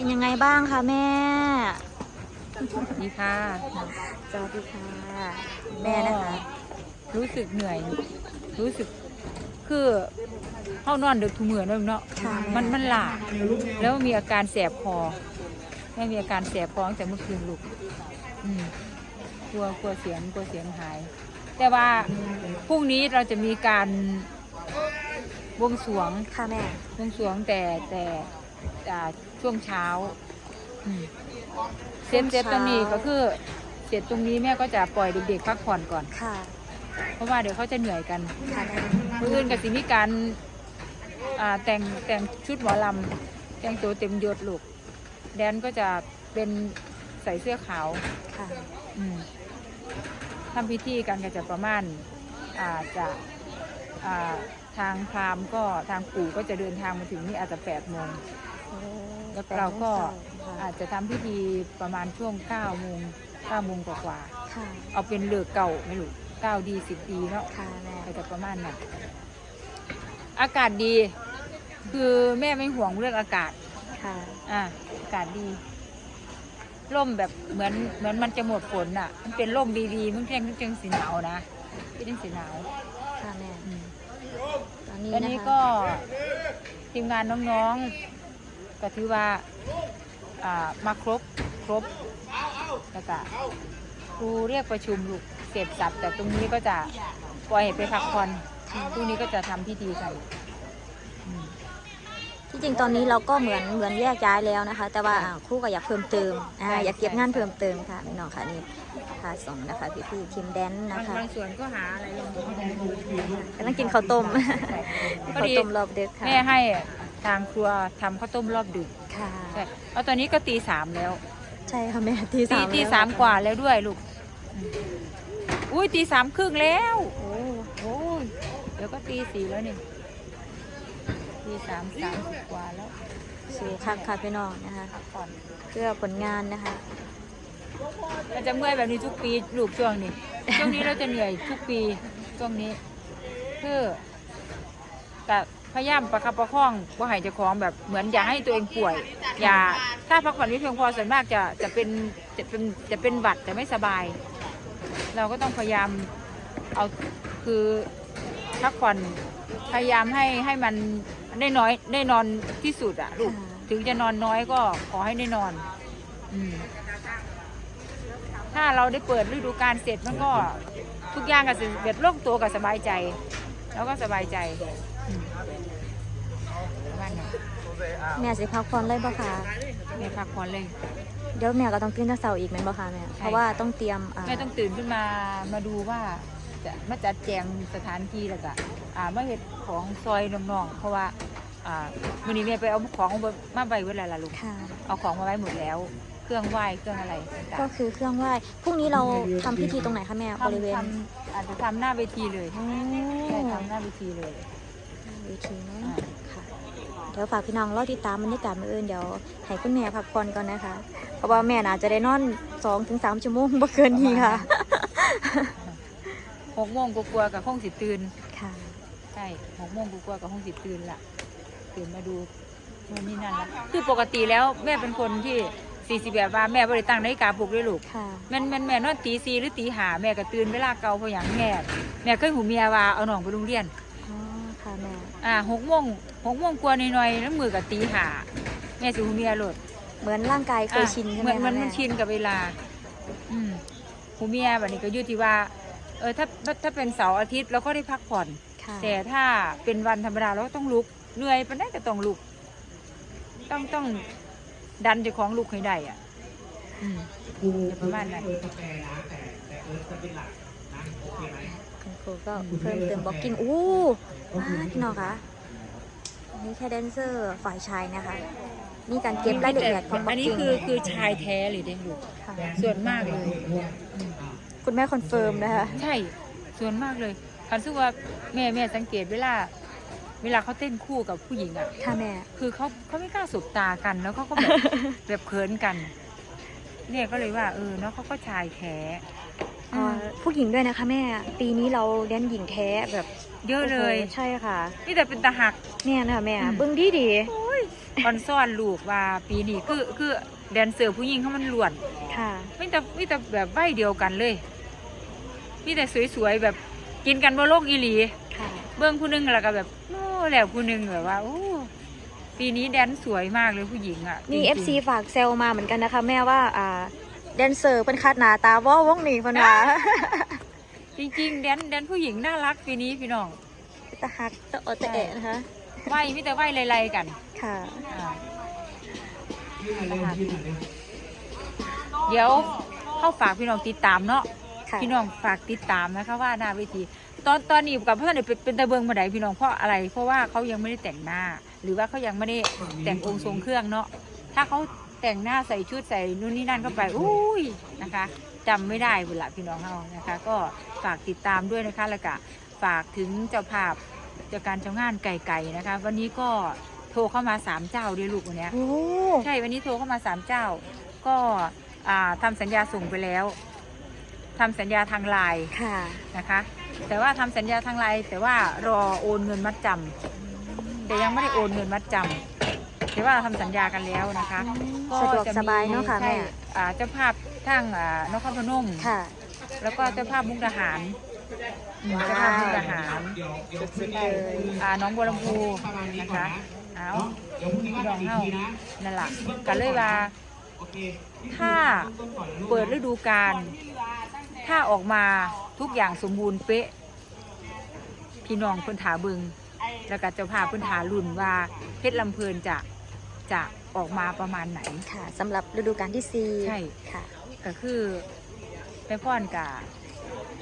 เป็นยังไงบ้างคะแม่ ดีค่ะ สวัสดีค่ะ แม่นะคะ รู้สึกเหนื่อย รู้สึก คือเข้านอนดึกทุกมื้อเนาะเนาะค่ะ มันมันหลาแล้วมีอาการแสบคอแม่มีอาการแสบคอตั้งแต่เมื่อคืนลูกอืมกลัวกลัวเสียงกลัวเสียงหาย แต่ว่าพรุ่งนี้เราจะมีการบวงสรวง ค่ะแม่ บวงสรวงแต่แต่อ่า ช่วงเช้าอืมเสร็จเสร็จตรงนี้ก็คือเสร็จตรงนี้แม่ก็จะปล่อยเด็กๆพักผ่อนก่อน ค่ะ เพราะว่าเดี๋ยวเขาจะเหนื่อยกันค่ะแม่มืออื่นกับสิมีการอ่าแต่งแต่งชุดหมอลำแต่งตัวเต็มยศลูก แดนก็จะเป็นใส่เสื้อขาว ค่ะอืมทำพิธีกันก็จะประมาณอาจจะอ่าทางพราหมณ์ก็ทางปู่ก็จะเดินทางมาถึงนี่อาจจะแปดโมงโอ้ แล้วเราก็ค่ะอาจจะทำพิธีประมาณช่วงเก้าโมงเก้าโมงกว่าค่ะๆเอาเป็นเลือกเก่าไม่รู้เก้าดีสิบดีเนาะค่ะแม่ก็จะประมาณนั้นอากาศดี คือแม่ไม่ห่วงเรื่องอากาศค่ะอะอากาศดีร่มแบบเหมือนเหมือนมันจะหมดฝนอะ มันเป็นร่มดีๆมันเพียงมันจึงสีหนาวนะพี่จึงสีหนาวค่ะแม่อืมตอนนี้อันนะนี้คะก็ทีมงานน้องๆ ก็ถือว่าอ่ามาครบครบแล้วก็ครูเรียกประชุมลูกเสร็จสับแต่ตรงนี้ก็จะปล่อยให้ไปพักผ่อนพรุ่งนี้ก็จะทำพิธีกันอืม ที่จริงตอนนี้เราก็เหมือนเหมือนแยกย้ายแล้วนะคะ แต่ว่าอ่าครู่ก็อยากเพิ่มเติมอ่าใช่ อยากเก็บใช่งานเพิ่มเติมค่ะพี่น้องค่ะนี่ค่ะสองนะคะพี่พี่ทีมแดนบานะงคะบางส่วนก็หาอะไรลงไปกำลังกินข้าวต้ม พอข้าวดีต้มรอบดึกค่ะ แม่ให้ ทางครัวทำข้าวต้มรอบดึกค่ะ ใช่เอาตอนนี้ก็ตีสามแล้วใช่ค่ะแม่ตีตีสามตีแล้วสามกว่าแล้วด้วยลูกอืมอุ้ยตีสามครึ่งแล้ว โอ้โอ้ยเดี๋ยวก็ตีสี่แล้วนี่ตีสามสามสิบกว่าแล้วสู้คักค่ะพี่น้องนะคะ พักผ่อนเพื่อผลงานนะคะ เราจะเมื่อยแบบนี้ทุกปีลูกช่วงนี้ ช่วงนี้เราจะเหนื่อยทุกปีช่วงนี้ คือแต่ พยายามประคับประคองว่าหายจะของแบบเหมือนอย่าให้ตัวเองป่วย อย่าถ้าพักผ่อนไม่เพียงพอส่วนมากจะจะเป็นจะเป็นจะเป็นหวัดแต่ไม่สบาย เราก็ต้องพยายามเอาคือพักผ่อนพยายามให้ให้มันได้น้อยได้นอนที่สุดอะลูกถึงจะนอนน้อยก็ขอให้ได้นอนอืถ้าเราได้เปิดฤดูกาลเสร็จมันก็ทุกอย่างก็สิเบ็ดโล่งตัวกับสบายใจ แล้วก็สบายใจอืมประมาณนั้นแม่สิพักผ่อนเลยบ่ค่ะแม่พักผ่อนเลย เดี๋ยวแม่ก็ต้องตื่นแต่เช้าอีกแม่นบ่ค่ะแม่เพราะว่าต้องเตรียมอ่าแม่ต้องตื่นขึ้นมามาดูว่าจะมาจัดแจงสถานที่แล้วก็อ่ามาเห็ดของซอยน้องๆเพราะว่าอ่าวันนี้แม่ไปเอาของมาไว้เวลาละลูกค่ะเอาของมาไว้หมดแล้ว เครื่องไหว้เครื่องอะไรต่างก็คือเครื่องไหว้พรุ่งนี้เราทำพิธีตรงไหนคะแม่ๆบริเวณทำทำอาจจะทำหน้าเวทีเลยโอ้ใช่ทำหน้าเวทีเลย เวทีเนาะอ่าค่ะ เดี๋ยวฝากพี่น้องรอติดตามบรรยากาศมื้ออื่นเดี๋ยวให้คุณแม่พักผ่อนก่อนนะคะ เพราะว่าแม่น่าจะได้นอน2-3ถึง3ชั่วโมงบ่เกินนี้ค่ะ หกโมงกลัวาๆกับห้องสิตื่นค่ะ ใช่หกโมงกลัวาๆกับห้องสิตื่นละตื่นมาดูนู่นนี่นั่นละคือปกติแล้วแม่เป็นคนที่ สี่สิบแบบว่าแม่บริตั้งนาฬิกาปลุกด้วยลูกค่ะ แม่นแม่นแม่นอนตีสี่หรือตีห้าแม่ก็ตื่นเวลาเก่าเพราะอย่างแม่ แม่เคยหูเมียว่าเอาน้องไปโรงเรียน อ๋อ ค่ะแม่ อ่าหกโมงหกโมงกว่าหน่อยๆแล้วมือกับตีห้าแม่สิหูเมียโหลดเหมือนร่างกายเคยชินใช่ไหเหมมือนคะมันแม่มันชินกับเวลา อืมหูเมียแบบนี้ก็อยู่ที่ว่า เออถ้าถ้าถ้าเป็นเสาร์อาทิตย์เราก็ได้พักผ่อน ค่ะแต่ถ้าเป็นวันธรรมดาเราก็ต้องลุกเหนื่อยปานได้ก็ต้องลุก ต้องต้อง ดันเจ้าของลุกให้ได้อะอืมประมาณนั้นคุณครูก็เพิ่มเติมบล็อกกิ้งอู้ว้าพี่น้องคะอันนี่แค่แดนเซอร์ฝ่ายชายนะคะมีการเก็บรายละเอียดของบล็อัอนกนี้กิ้งคือคือชายแท้เลยเด้ลูกค่ะส่วนมากเลยอืมคุณแม่คอนเฟิร์มนะคะใช่ส่วนมากเลยคันซึ่งว่าแม่แม่สังเกตเวลา เวลาเขาเต้นคู่กับผู้หญิงอะ ค่ะแม่ คือเขาเขาไม่กล้าสบตากันแล้วเขาก็แบบ แบบเขินกัน เนี่ยก็เลยว่า เออเนาะเขาก็ชายแท้อ๋อผู้หญิงด้วยนะคะแม่ ปีนี้เราแดนหญิงแท้แบบเยอะเลยโโหใช่ค่ะ นี่แต่เป็นตาหัก เนี่ยนะคะแม่อืม เบิ้งดีดีโอ้ยออนซ่อนลูกว่าปีนี้คือคือแดนเซอร์ผู้หญิงเขามันล้วนค่ะ ไม่แต่ไม่แต่แบบไหวเดียวกันเลยมีแต่สวยๆแบบกินกันบ่โลกอีหลี ค่ะ เบื้องผู้หนึงแล้วก็แบบโอ้ แล้วผู้หนึงแบบว่าโอ้ปีนี้แดนสวยมากเลยผู้หญิงอะมี จริงๆ FC ฝากเซลมาเหมือนกันนะคะ แม่ว่าอ่าแดนเซอร์เป็นคัดหนาตาว่าวงนี่เพิ่นว่าจริงๆแดนแดนผู้หญิงน่ารักปีนี้พี่น้องตะฮักตะโอตะเอะนะคะไหวมีแต่ไหวไล่ๆกันค่ะ อ่าเดี๋ยวเข้าฝากพี่น้องติดตามเนาะ ค่ะ พี่น้องฝากติดตามนะคะว่าหน้าเวที ตอนตอนนี้กับเพื่อนเป็นเป็นตะเบิงมาไดพี่น้องเพราะอะไร เพราะว่าเขายังไม่ได้แต่งหน้า หรือว่าเขายังไม่ได้แต่งองค์ทรงเครื่องเนาะถ้าเขาแต่งหน้าใส่ชุดใส่นู่นนี่นั่นเข้าไปอุ้ยนะคะจำไม่ได้บุละพี่น้องเขานะคะ ก็ฝากติดตามด้วยนะคะแล้วก็ฝากถึงเจ้าภาพเจ้าการเจ้างานไก่ๆนะคะ วันนี้ก็โทรเข้ามาสามเจ้าด้วยลูกวันเนี้ยโอ้ใช่วันนี้โทรเข้ามาสามเจ้า ก็อ่าทำสัญญาส่งไปแล้วทำสัญญาทางไลน์ค่ะนะคะ แต่ว่าทำสัญญาทางไลน์แต่ว่ารอโอนเงินมัดจำแต่ยังไม่ได้โอนเงินมัดจำแต่ว่าทำสัญญากันแล้วนะคะสะดวกสบายเนาะค่ะใช่แม่อ่าเจ้าภาพทั้งอ่านครพนมค่ะแล้วก็เจ้าภาพมุกดาหารอืมเจ้าภาพมุกดาหารเลยอ่าน้องบัวลำพูนะคะเอาพี่น้องเฮานั่นแหละกันเลยว่าถ้าเปิดฤดูกาล ถ้าออกมาทุกอย่างสมบูรณ์เป๊ะ พี่น้องเพิ่นถาเบิงแล้วก็เจ้าภาพเพิ่นถารุ่นว่าเพชรลำเพลินจะจะออกมาประมาณไหน ค่ะสำหรับฤดูกาลที่สี่ใช่ ค่ะ ก็คือแม่พ่อนกะ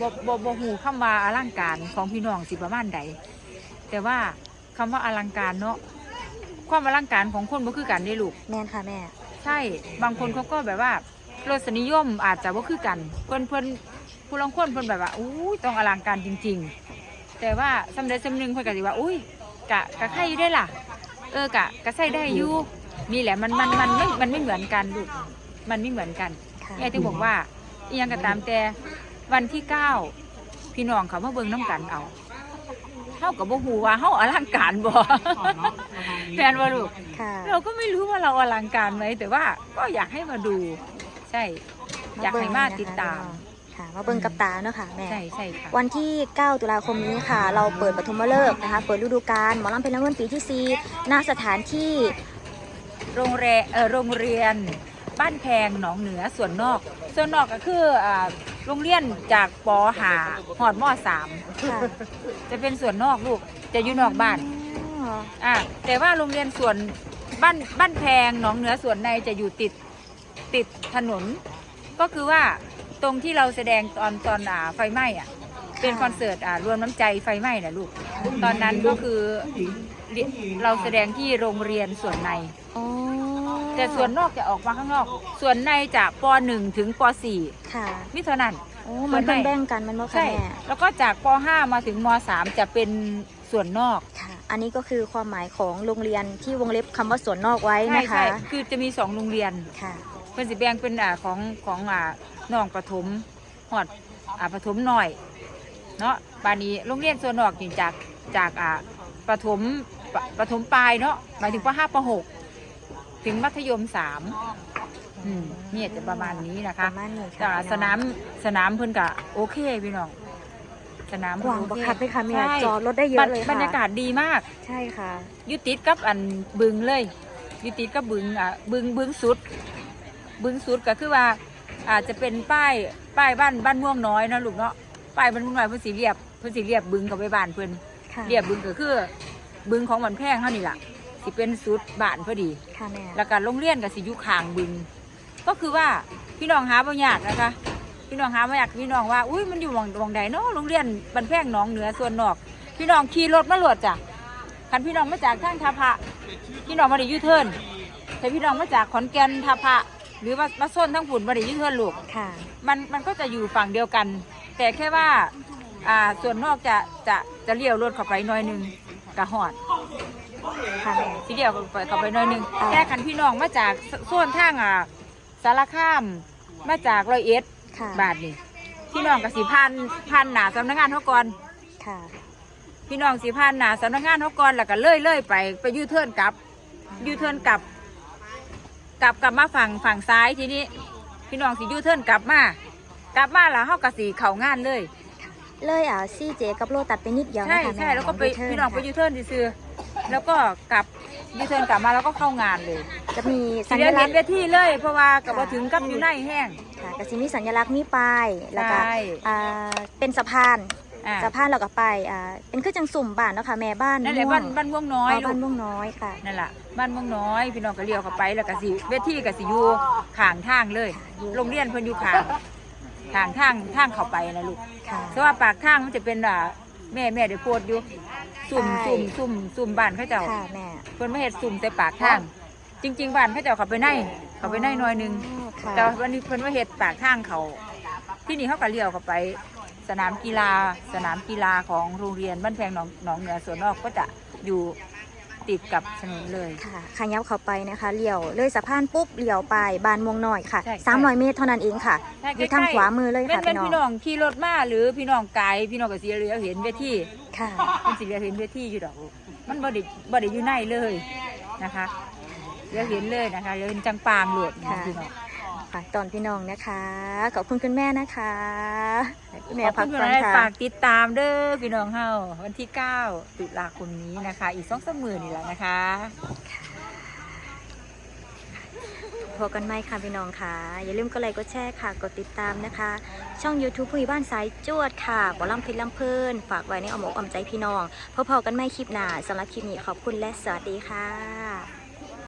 บ่บ่บ่หูคำว่าอลังการของพี่น้องสิประมาณใด แต่ว่าคำว่าอลังการเนาะความอลังการของคนบ่คือกันได้ลูก แม่นค่ะแม่ ใช่ บางคนเขาก็แบบว่ารสนิยมอาจจะว่าคือกัน เพื่อนเพื่อน ผู้ลางคนเพื่อนแบบว่าอู้ยต้องอลังการจริง ๆ แต่ว่าสำเร็จสำนึงเพื่อนก็สิว่าอุ้ยกะกะใครอยู่ได้ล่ะ เออกะกะใส่ได้อยู่นี่แหละมันมันมันไม่มันไม่เหมือนกันลูกมันไม่เหมือนกันค่ะแม่ถึงบอกว่าอียังก็ตามแต่วันที่เก้าพี่น้องเขามาเบิ่งน้ำกันเอาเท่ากับบ่ฮู้ว่าเฮาอลังการบ่แม่นบ่ลูกค่ะเราก็ไม่รู้ว่าเราอลังการไหมแต่ว่าก็อยากให้มาดู ใช่ อยากให้มาติดตาม ค่ะมาเบิ่งกับตาเนาะค่ะแม่ ใช่ใช่ค่ะ วันที่ 9 ตุลาคมนี้ค่ะ เราเปิดปฐมฤกษ์นะคะ เปิดฤดูกาลหมอลำเพลินน้ำเงินปีที่4ณสถานที่โรงแรมเออโรงเรียน บ้านแพงหนองเหนือส่วนนอก ส่วนนอกก็คืออ่าโรงเรียนจากปหาหอดมสามค่ะจะเป็นส่วนนอกลูกจะอยู่นอกบ้านอ๋ออ่าแต่ว่าโรงเรียนส่วนบ้านบ้านแพงหนองเหนือส่วนในจะอยู่ติดติดถนน ก็คือว่า ตรงที่เราแสดงตอนตอนอ่าไฟไหม้อะ เป็นคอนเสิร์ตอ่ารวมน้ำใจไฟไหม้นะลูก ตอนนั้นก็คือเรียเราแสดงที่โรงเรียนส่วนใน อ๋อแต่ส่วนนอกจะออกมาข้างนอก ส่วนในจะป .1 ถึงป .4 ค่ะมิเท่านั้น โอ้มันส่วนในแบ่งๆกันมันบ่ค่ะใช่ แม่แล้วก็จากป .5 มาถึงม .3 จะเป็นส่วนนอก ค่ะ อันนี้ก็คือความหมายของโรงเรียนที่วงเล็บคำว่าสวนนอกไว้ใช่นะคะ ใช่คือจะมีสองโรงเรียน ค่ะ เพิ่นสิแบ่งเป็นอ่าของของอ่าน้องประถมหอดอ่าประถมหน่อย เนาะบานี้โรงเรียนส่วนนอกนี่จากจากอ่าประถมปประถมปลายเนาะหมายถึงปห้าปหกถึงมัธยมสามอืมเนี่ยจะประมาณนี้นะปคะระมาณนี้แต่ค่ะสนามสนามเพิ่นกะโอเคพี่น้อง สนามกว้างโอบักเคคักเลยค่ะแม่ใช่จอดรถได้เยอะเลยค่ะบรรยากาศดีมาก ใช่ค่ะ อยู่ติดกับอันบึงเลยอยู่ติดกับบึงอะบึงบึงสุด บึงสุดก็คือว่าอาจจะเป็นป้ายป้ายบ้านบ้านม่วงน้อยเนาะลูกเนาะป้ายบ้านม่วงน้อยเพิ่นสีเรียบเพิ่นสีเรียบบึงกับไปบ้านเพิ่นค่ะเรียบบึงก็คือบึงของมันแพงเท่านี่ล่ะสิเป็นสุดบ้านพอดีค่ะแม่แล้วก็โรงเรียนก็สิอยู่ข้างบึง ก็คือว่าพี่น้องหาบ่ยากนะคะ พี่น้องหาบ่ยากพี่น้องว่าอุ้ยมันอยู่หม่องหม่องใดเนาะโรงเรียนบ้านแพงหนองเหนือส่วนนอก พี่น้องขี่รถมาโหลดจ้ะคันพี่น้องมาจากทางทาพระพี่น้องมาได้ยูเทิร์นแต่พี่น้องมาจากขอนแก่นทาพระ หรือว่ามาโซนทั้งฝุ่นมาได้ยูเทิร์นลูก ค่ะ มันมันก็จะอยู่ฝั่งเดียวกัน แต่แค่ว่าอ่าส่วนนอกจะจะจะเลี้ยวรถเข้าไปหน่อยหนึงกะหอดค่ะแม่ทีเดียวเข้าไปเข้าไปหน่อยหนึงอ่าแต่คันพี่น้องมาจากโซนทางอ่าสารคามมาจากร้อยเอ็ดค่ะบาทนี่พี่น้องกับสีพันพันหนาสำนักงานเขาก่อน ค่ะ พี่น้องสีพันหนาสำนักงานเขาก่อนแล้วก็เลื่อยเลื่อยไปไปยูเทิร์นกลับยูเทิร์นกลับ กลับกลับมาฝั่งฝั่งซ้ายทีนี้ พี่น้องสิยูเทิร์นกลับมา กลับมาแล้วเฮากะสีเข่างานเลย เลยอะซี่เจกับโลตัดไปนิดเดียวใช่นะคะใช่ม่แล้วก็ไปยูเทิร์พี่น้องไปค่ะยูเทิร์นซื้อๆแล้วก็กลับยูเทิร์นกลับมาแล้วก็เข้างานเลยจะมีสิสัญได้ลัเห็กนษณ์ เวทีเลย เพราะว่ากับว่าถึงกับอยู่ในแห้ง ค่ะก็จะมีสัญลักษณ์มีป้ายแล้วก็ใช่ อ่าเป็นสะพาน อ่าสะพานเราก็ไปอ่าเป็นคือจังสุ่มบ้านเนาะค่ะแม่บ้านนั่นแหละม่วบ้างนบ้านม่วงน้อยอ๋อลูบ้านกม่วงน้อยค่ะ นั่นแหละบ้านม่วงน้อย พี่น้องก็เลี้ยวเข้าไปแล้วก็สิเวทีก็สิอยู่ข้างทางเลยอยู่โรงเรียนเพิ่นอยู่ข้างข้างทางทางเข้าไปนะลูก ค่ะ แต่ว่าปากทางมันจะเป็นอ่าแม่แม่ได้โพดอยู่ซุ่มใช่ซุ่มซุ่มซุ่มบ้านเขาเจ้าค่ะแม่เพิ่นมาเฮ็ดซุ่มแต่ปากทาง จริง ๆบ้านเขาเจ้าเข้าไปในเข้าไปในหน่อยหนึง อ๋อค่ะแต่วันนี้เพิ่นมาเฮ็ดปากทางเขาที่นี่เขาก็เลี้ยวเข้าไป สนามกีฬาสนามกีฬาของโรงเรียนบ้านแพงหนองหนองเหนือสวนนอกก็จะอยู่ติดกับถนนเลย ค่ะขยับเข้าไปนะคะเลี้ยวเลยสะพานปุ๊บเลี้ยวไปบ้านม่วงน้อยค่ะใช่ใช่ 300เมตรเท่านั้นเองค่ะใช่อยู่ทางใกล้ๆขวามือเลยเป็นค่ะเป็นพี่พี่น้น้อองงขี่รถมาหรือพี่น้องไกลพี่น้องก็สิเลี้ยวเห็นเวที ค่ะ มันสิเลี้ยวเห็นเวทีอยู่ดอกมันบ่ได้บ่ได้อยู่ในเลยนะคะเลี้ยวเห็นเลยนะคะเลี้ยวเห็นจังปางโหลดนะค่ะ พี่น้อง ฝากตอนพี่น้องนะคะ ขอบคุณคุณแม่นะคะคุณแม่ขอบพักคุณก่อนพี่น้องค่ะฝากติดตามเด้อพี่น้องเฮาวันที่ 9 ตุลาคมนี้นะคะ อีกสองสามหมื่นนี่แหละนะคะพบกันไหมค่ะพี่น้องค่ะ อย่าลืมกดไลค์กดแชร์ค่ะ กดติดตามนะคะ ช่อง YouTube ผู้ใหญ่บ้านสายจวดค่ะบอลลัมเพลินลำเพลิน ฝากไว้ในอ้อมอกอ้อมใจพี่น้องพบๆกันไม่คลิปหน้าสำหรับคลิปนี้ขอบคุณและสวัสดีค่ะ